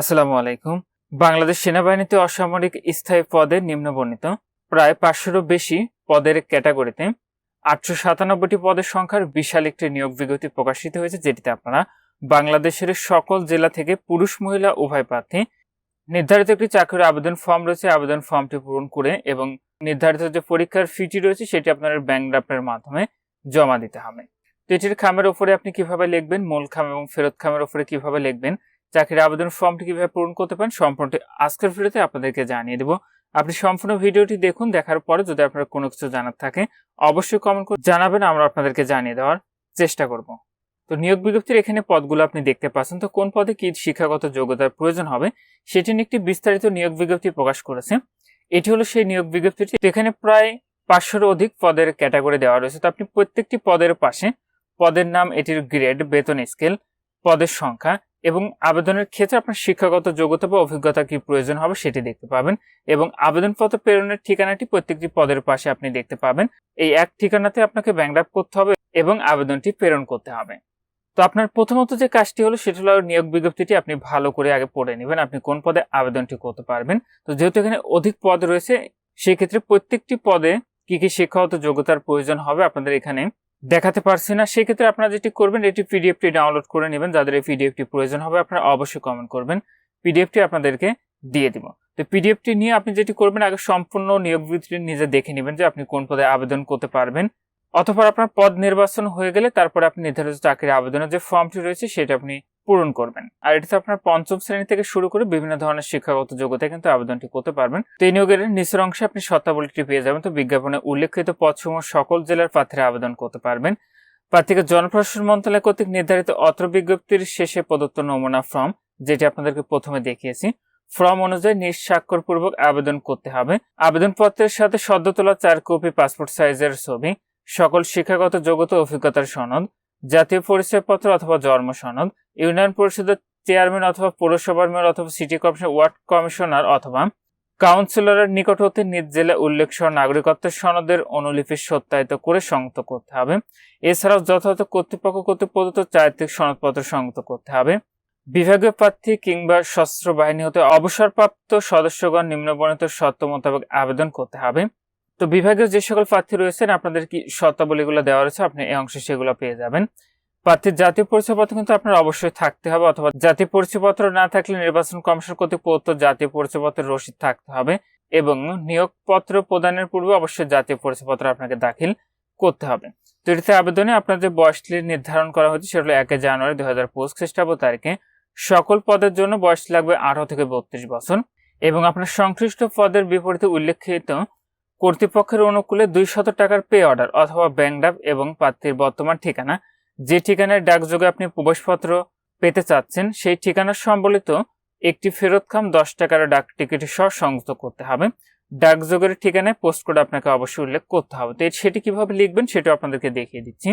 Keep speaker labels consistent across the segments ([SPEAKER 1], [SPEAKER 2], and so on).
[SPEAKER 1] আসসালামু আলাইকুম। বাংলাদেশ সেনাবাহিনীতে অসামরিক স্থায়ী পদে নিম্নবর্ণিত, প্রায় পাঁচশোরও বেশি পদের ক্যাটাগরিতে। আটশো সাতানব্বইটি পদের সংখ্যার বিশাল একটি নিয়োগ বিজ্ঞপ্তি প্রকাশিত হয়েছে, যেটিতে আপনারা বাংলাদেশের সকল জেলা থেকে পুরুষ, মহিলা, উভয় প্রার্থী, নির্ধারিত একটি চাকরির আবেদন ফর্ম রয়েছে, আবেদন ফর্মটি পূরণ করে এবং নির্ধারিত যে পরীক্ষার ফিটি রয়েছে, সেটি আপনার ব্যাংক ড্রাফটের মাধ্যমে জমা দিতে হবে। তো এটির খামের ওপরে আপনি কীভাবে লিখবেন, মূল খাম এবং ফেরত খামের ওপরে কীভাবে লিখবেন চাকরির আবেদন ফর্মটি কীভাবে পূরণ করতে পারেন সম্পূর্ণটি আজকের ভিডিওতে আপনাদেরকে জানিয়ে দেবো। আপনি সম্পূর্ণ ভিডিওটি দেখুন, দেখার পরে যদি আপনার কোনো কিছু জানার থাকে, অবশ্যই কমেন্ট করে জানাবেন, আমরা আপনাদেরকে জানিয়ে দেওয়ার চেষ্টা করব। তো নিয়োগ বিজ্ঞপ্তির এখানে পদগুলো আপনি দেখতে পাচ্ছেন। তো কোন পদে কি শিক্ষাগত যোগ্যতার প্রয়োজন হবে, সেটি নিয়ে একটি বিস্তারিত নিয়োগ বিজ্ঞপ্তি প্রকাশ করেছে। এটি হলো সেই নিয়োগ বিজ্ঞপ্তিটি। এখানে প্রায় পাঁচশোর অধিক পদের ক্যাটাগরি দেওয়া রয়েছে। তো আপনি প্রত্যেকটি পদের পাশে, পদের নাম, এটির গ্রেড, বেতন স্কেল, পদের সংখ্যা এবং আবেদনের ক্ষেত্রে আপনার শিক্ষাগত যোগ্যতা বা অভিজ্ঞতা কি প্রয়োজন হবে সেটি দেখতে পাবেন এবং আবেদনপত্র প্রেরণের ঠিকানাটি প্রত্যেকটি পদের পাশে আপনি দেখতে পাবেন। এই এক ঠিকানাতে আপনাকে ব্যাংক করতে হবে এবং আবেদনটি প্রেরণ করতে হবে। তো আপনার প্রথমত যে কাজটি হলো সেটা হলো নিয়োগ বিজ্ঞপ্তিটি আপনি ভালো করে আগে পড়ে নেবেন, আপনি কোন পদে আবেদনটি করতে পারবেন। তো যেহেতু এখানে অধিক পদ রয়েছে, সেক্ষেত্রে প্রত্যেকটি পদে কি কি শিক্ষাগত যোগ্যতার প্রয়োজন হবে আপনাদের এখানে দেখাতে পারছি না। সেক্ষেত্রে আপনারা যেটি করবেন, এটি পিডিএফটি ডাউনলোড করে নেবেন। যাদের এই পিডিএফটি প্রয়োজন হবে, আপনারা অবশ্যই কমেন্ট করবেন। পিডিএফটি আপনাদেরকে দিয়ে দিব। তো পিডিএফটি নিয়ে আপনি যেটি করবেন, আগে সম্পূর্ণ নিয়োগ বিবৃতি নিজে দেখে নেবেন যে আপনি কোন পদে আবেদন করতে পারবেন। অথবা আপনার পদ নির্বাচন হয়ে গেলে তারপরে আপনি নির্ধারিত চাকরির আবেদনের যে ফর্মটি রয়েছে, সেটা আপনি পূরণ করবেন। আর এটিতে আপনার পঞ্চম শ্রেণি থেকে শুরু করে বিভিন্ন ধরনের শিক্ষাগত যোগ্যতায় কিন্তু আবেদনটি করতে পারবেন। তো এই নিয়োগের নিচের অংশে আপনি শর্তাবলীটি পেয়ে যাবেন। তো বিজ্ঞাপনে উল্লেখিত পদসমূহ সকল জেলার প্রার্থীরা আবেদন করতে পারবেন। প্রার্থীকে জনপ্রশাসন মন্ত্রণালয় কর্তৃক নির্ধারিত অত্র বিজ্ঞপ্তির শেষে প্রদত্ত নমুনা ফর্ম, যেটি আপনাদেরকে প্রথমে দেখিয়েছি, ফর্ম অনুযায়ী নিঃস্বাক্ষরপূর্বক আবেদন করতে হবে। আবেদনপত্রের সাথে সদ্য তোলা চার কপি পাসপোর্ট সাইজের ছবি, সকল শিক্ষাগত যোগ্যতা অভিজ্ঞতার সনদ জাতীয় পরিচয়পত্র অথবা জন্ম সনদ, ইউনিয়ন পরিষদের চেয়ারম্যান অথবা পৌরসভার মেয়র অথবা সিটি কর্পোরেশন ওয়ার্ড কমিশনার অথবা কাউন্সিলরের নিকট হতে নিজ জেলা উল্লেখ সহ নাগরিকত্বের সনদের অনুলিপি সত্যায়িত করে সংযুক্ত করতে হবে। এছাড়াও যথাযথ কর্তৃপক্ষ কর্তৃক প্রদত্ত চারিত্রিক সনদপত্র সংযুক্ত করতে হবে। বিভাগীয় প্রার্থী কিংবা সশস্ত্র বাহিনী হতে অবসরপ্রাপ্ত সদস্যগণ নিম্নবর্ণিত শর্ত মোতাবেক আবেদন করতে হবে। তো বিভাগীয় যে সকল প্রার্থী রয়েছেন, আপনাদের কি শর্তাবলীগুলো দেওয়া রয়েছে? আপনি এই অংশে সেগুলো পেয়ে যাবেন। প্রার্থীর জাতীয় পরিচয়পত্র কিন্তু আপনার অবশ্যই থাকতে হবে, অথবা জাতীয় পরিচয়পত্র না থাকলে নির্বাচন কমিশন কর্তৃক প্রদত্ত জাতীয় পরিচয়পত্রের রসিদ থাকতে হবে এবং নিয়োগপত্র প্রদানের পূর্বে অবশ্যই জাতীয় পরিচয়পত্র আপনাকে দাখিল করতে হবে। তো আবেদনে আপনার যে বয়সটি নির্ধারণ করা হয়েছে, সেটা হলো একে জানুয়ারি দুই হাজার পঁচিশ খ্রিস্টাব্দ তারিখে। সকল পদের জন্য বয়স লাগবে আঠারো থেকে বত্রিশ বছর এবং আপনার সংশ্লিষ্ট পদের বিপরীতে উল্লেখিত কর্তৃপক্ষের অনুকূলে দুই শত টাকার পে অর্ডার অথবা ব্যাংক ড্রাফট এবং প্রার্থীর বর্তমান ঠিকানা। যে ঠিকানায় ডাকযোগে আপনি প্রবেশপত্র পেতে চাচ্ছেন, সেই ঠিকানা সম্বলিত একটি ফেরত খাম দশ টাকার ডাক টিকিট সহ সংযুক্ত করতে হবে। ডাকযোগের ঠিকানায় পোস্ট করে আপনাকে অবশ্যই উল্লেখ করতে হবে। তো সেটি কীভাবে লিখবেন সেটা আপনাদেরকে দেখিয়ে দিচ্ছি।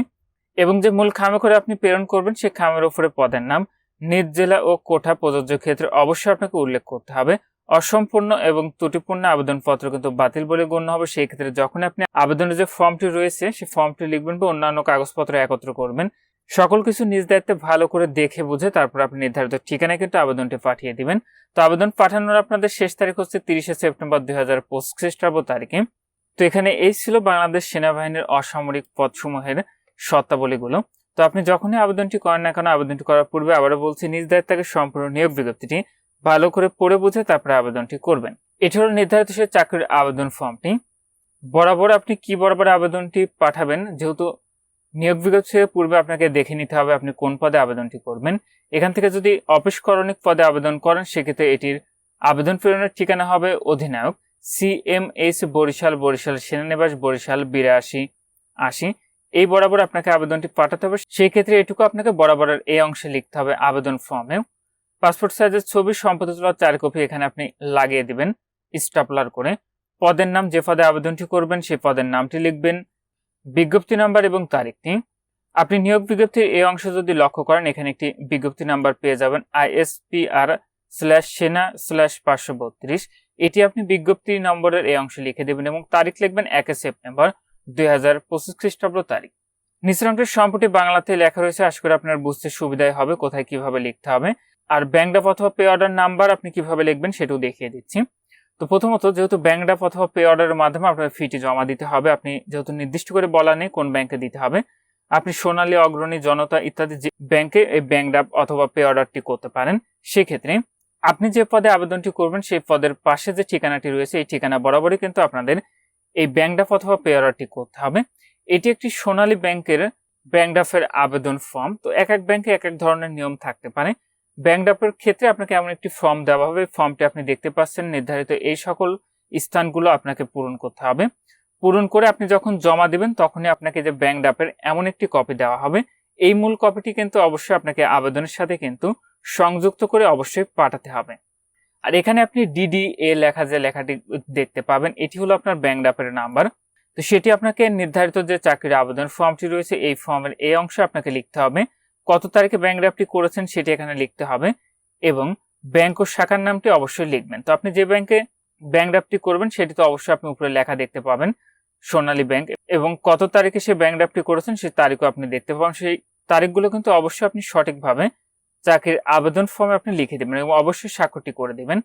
[SPEAKER 1] এবং যে মূল খামে করে আপনি প্রেরণ করবেন সেই খামের উপরে পদের নাম, নিজ জেলা ও কোঠা প্রযোজ্য ক্ষেত্রে অবশ্যই আপনাকে উল্লেখ করতে হবে। অসম্পূর্ণ এবং ত্রুটিপূর্ণ আবেদনপত্র কিন্তু বাতিল বলে গণ্য হবে। সেই ক্ষেত্রে যখন আপনি আবেদনের যে ফর্মটি রয়েছে সেই ফর্মটি লিখবেন বা অন্যান্য কাগজপত্র একত্র করবেন। সকল কিছু নিজ দায়িত্বে ভালো করে দেখে বুঝে তারপর আপনি নির্ধারিত ঠিকানায় কিন্তু আবেদনটি পাঠিয়ে দিবেন। তো আবেদন পাঠানোর আপনাদের শেষ তারিখ হচ্ছে তিরিশে সেপ্টেম্বর দুই হাজার পঁচিশ খ্রিস্টাব্দ তারিখে। তো এখানে এই ছিল বাংলাদেশ সেনাবাহিনীর অসামরিক পদসমূহের শর্তাবলীগুলো। তো আপনি যখনই আবেদনটি করেন না কেন, আবেদনটি করার পূর্বে আবারও বলছি, নিজ দায়িত্বকে সম্পূর্ণ নিয়োগ বিজ্ঞপ্তিটি ভালো করে পড়ে বুঝে তারপরে আবেদনটি করবেন। হলো নির্ধারিত সে চাকরির আবেদন ফর্মটি। বরাবর আপনি কি বরাবর আবেদনটি পাঠাবেন? যেহেতু নিয়োগ বিজ্ঞপ্তির পূর্বে আপনাকে দেখে নিতে হবে আপনি কোন পদে আবেদনটি করবেন। এখান থেকে যদি অফিস করণিক পদে আবেদন করেন, সেক্ষেত্রে এটির আবেদন প্রেরণের ঠিকানা হবে অধিনায়ক C M S Barisal Barisal সেনানিবাস, Barishal বিরাশি আশি। এই বরাবর আপনাকে আবেদনটি পাঠাতে হবে। সেই ক্ষেত্রে এটুকু আপনাকে বরাবরের এই অংশে লিখতে হবে আবেদন ফর্মেও পাসপোর্ট সাইজের ছবি, সম্পত্তি তোলার চার কপি এখানে আপনি লাগিয়ে দিবেন স্টাপলার করে। পদের নাম, যে পদে আবেদনটি করবেন, সেই পদের নামটি লিখবেন, বিজ্ঞপ্তি নাম্বার এবং তারিখটি। আপনি নিয়োগ বিজ্ঞপ্তির এই অংশ যদি লক্ষ্য করেন, এখানে একটি বিজ্ঞপ্তি নাম্বার পেয়ে যাবেন আইএসপিআর স্ল্যাশ সেনা স্ল্যাশ পাঁচশো বত্রিশ। এটি আপনি বিজ্ঞপ্তি নম্বরের এই অংশে লিখে দেবেন এবং তারিখ লিখবেন একে সেপ্টেম্বর দুই হাজার পঁচিশ খ্রিস্টাব্দ তারিখ। নিচের অংশের সম্পত্তি বাংলাতে লেখা রয়েছে, আশা করি আপনার বুঝতে সুবিধাই হবে, কোথায় কীভাবে লিখতে হবে। আর ব্যাংক ড্রাফট অথবা পে অর্ডার নাম্বার আপনি কীভাবে লিখবেন সেটাও দেখিয়ে দিচ্ছি। তো প্রথমত যেহেতু ব্যাংক ড্রাফট অথবা পে অর্ডারের মাধ্যমে আপনার ফিটি জমা দিতে হবে, আপনি যেহেতু নির্দিষ্ট করে বলা নেই কোন ব্যাংকে দিতে হবে, আপনি সোনালী, অগ্রণী, জনতা ইত্যাদি যে ব্যাংকে এই ব্যাংক ড্রাফট অথবা পে অর্ডারটি করতে পারেন, সেক্ষেত্রে আপনি যে পদে আবেদনটি করবেন সেই পদের পাশে যে ঠিকানাটি রয়েছে এই ঠিকানা বরাবরই কিন্তু আপনাদের এই ব্যাংক ড্রাফট অথবা পে অর্ডারটি করতে হবে। এটি একটি সোনালী ব্যাংকের ব্যাংক ড্রাফের আবেদন ফর্ম তো এক এক ব্যাংকে এক এক ধরনের নিয়ম থাকতে পারে। ব্যাংক ড্রাফের ক্ষেত্রে আপনাকে এমন একটি ফর্ম দেওয়া হবে। ফর্মটি আপনি দেখতে পাচ্ছেন, নির্ধারিত এই সকল স্থানগুলো আপনাকে পূরণ করতে হবে। পূরণ করে আপনি যখন জমা দিবেন, তখনই আপনাকে যে ব্যাংক ড্রাফের এমন একটি কপি দেওয়া হবে। এই মূল কপিটি কিন্তু অবশ্যই আপনাকে আবেদনের সাথে কিন্তু সংযুক্ত করে অবশ্যই পাঠাতে হবে। আর এখানে আপনি ডিডি এ লেখা যে লেখাটি দেখতে পাবেন, এটি হলো আপনার ব্যাংক ড্রাফের নাম্বার তো সেটি আপনাকে নির্ধারিত যে চাকরির আবেদন ফর্মটি রয়েছে, এই ফর্মের এই অংশে আপনাকে লিখতে হবে। কত তারিখে ব্যাংক ড্রাফটটি করেছেন সেটি এখানে লিখতে হবে এবং ব্যাংক ও শাখার নামটি অবশ্যই লিখবেন। তো আপনি যে ব্যাংকে ব্যাংক ড্রাফটটি করবেন সেটি তো অবশ্যই আপনি উপরে লেখা দেখতে পাবেন, সোনালী ব্যাংক এবং কত তারিখে সে ব্যাংক ড্রাফটটি করেছেন সেই তারিখও আপনি দেখতে পাবেন। সেই তারিখগুলো কিন্তু অবশ্যই আপনি সঠিকভাবে চাকরির আবেদন ফর্মে আপনি লিখে দেবেন এবং অবশ্যই স্বাক্ষরটি করে দেবেন।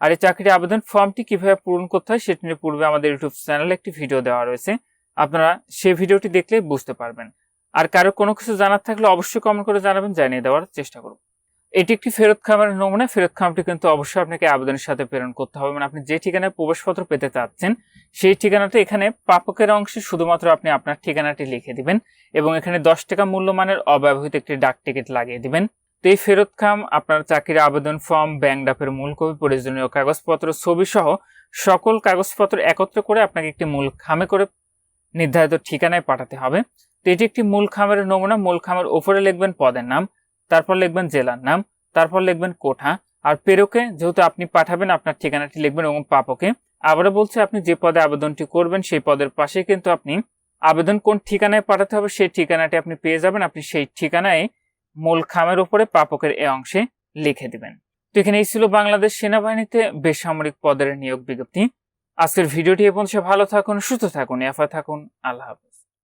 [SPEAKER 1] আর এই চাকরির আবেদন ফর্মটি কীভাবে পূরণ করতে হয় সেটি নিয়ে পূর্বে আমাদের ইউটিউব চ্যানেলে একটি ভিডিও দেওয়া রয়েছে। আপনারা সেই ভিডিওটি দেখলে বুঝতে পারবেন। আর কারও কোনো কিছু জানার থাকলে অবশ্যই কমেন্ট করে জানাবেন, জানিয়ে দেওয়ার চেষ্টা করব। এটি একটি ফেরত খামের নমুনা। ফেরত খামটি কিন্তু অবশ্যই আপনাকে আবেদনের সাথে প্রেরণ করতে হবে। মানে আপনি যে ঠিকানায় প্রবেশপত্র পেতে চাচ্ছেন, সেই ঠিকানাটা এখানে প্রাপকের অংশে শুধুমাত্র আপনি আপনার ঠিকানাটি লিখে দিবেন এবং এখানে দশ টাকা মূল্যমানের অব্যবহৃত একটি ডাক টিকিট লাগিয়ে দিবেন। তো এই ফেরত খাম, আপনার চাকরির আবেদন ফর্ম, ব্যাংক ডাপের মূল কপি, প্রয়োজনীয় কাগজপত্র ছবি সহ সকল কাগজপত্র একত্র করে আপনাকে একটি মূল খামে করে নির্ধারিত ঠিকানায় পাঠাতে হবে। তো এটি একটি মূল খামের নমুনা। মূল খামের উপরে লিখবেন পদের নাম, তারপর লিখবেন জেলার নাম, তারপর লিখবেন কোঠা। আর পেরোকে যেহেতু আপনি পাঠাবেন, আপনার ঠিকানাটি লিখবেন এবং পাপকে। আবারও বলছে, আপনি যে পদে আবেদনটি করবেন, সেই পদের পাশে কিন্তু আপনি আবেদন কোন ঠিকানায় পাঠাতে হবে, সেই ঠিকানাটি আপনি পেয়ে যাবেন। আপনি সেই ঠিকানায় মূল খামের উপরে পাপকের এ অংশে লিখে দিবেন। তো এখানে এই ছিল বাংলাদেশ সেনাবাহিনীতে বেসামরিক পদের নিয়োগ বিজ্ঞপ্তি। আজকের ভিডিওটি এ পর্যন্ত। ভালো থাকুন, সুস্থ থাকুন এফা থাকুন। আল্লাহ হাফেজ।